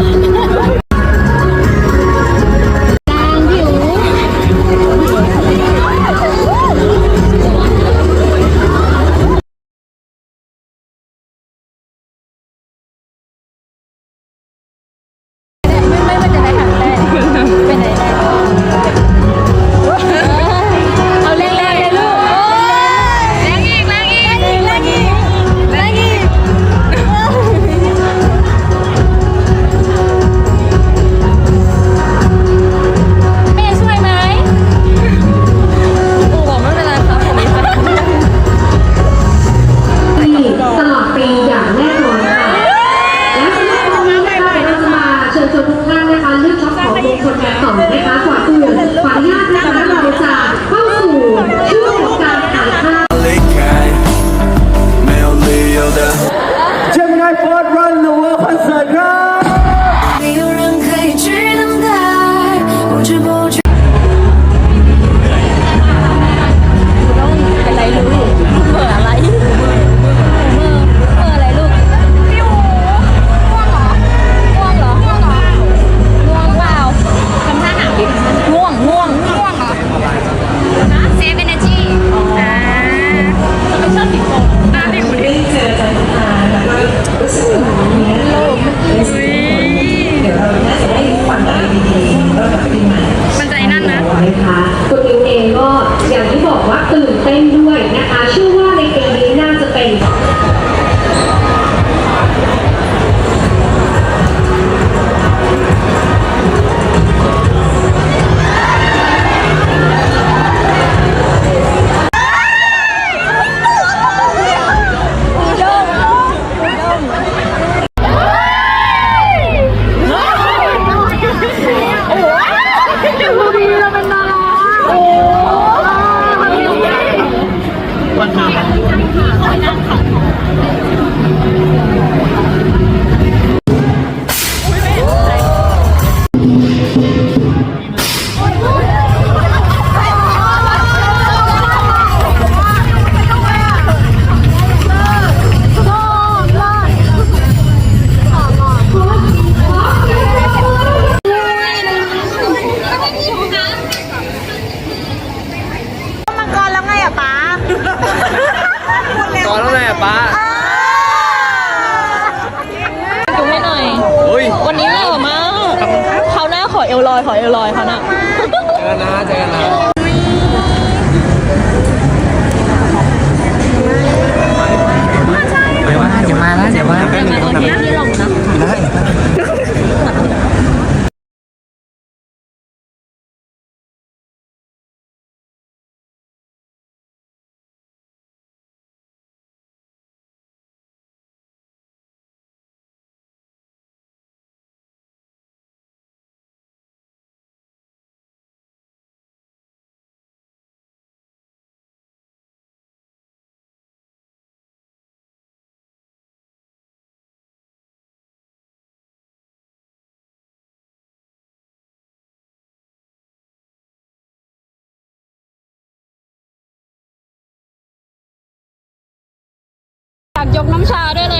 Thank you. ขอเอลอยค่ะนะ เจอกันนะเจอกันนะ น้ำชาด้วยเลย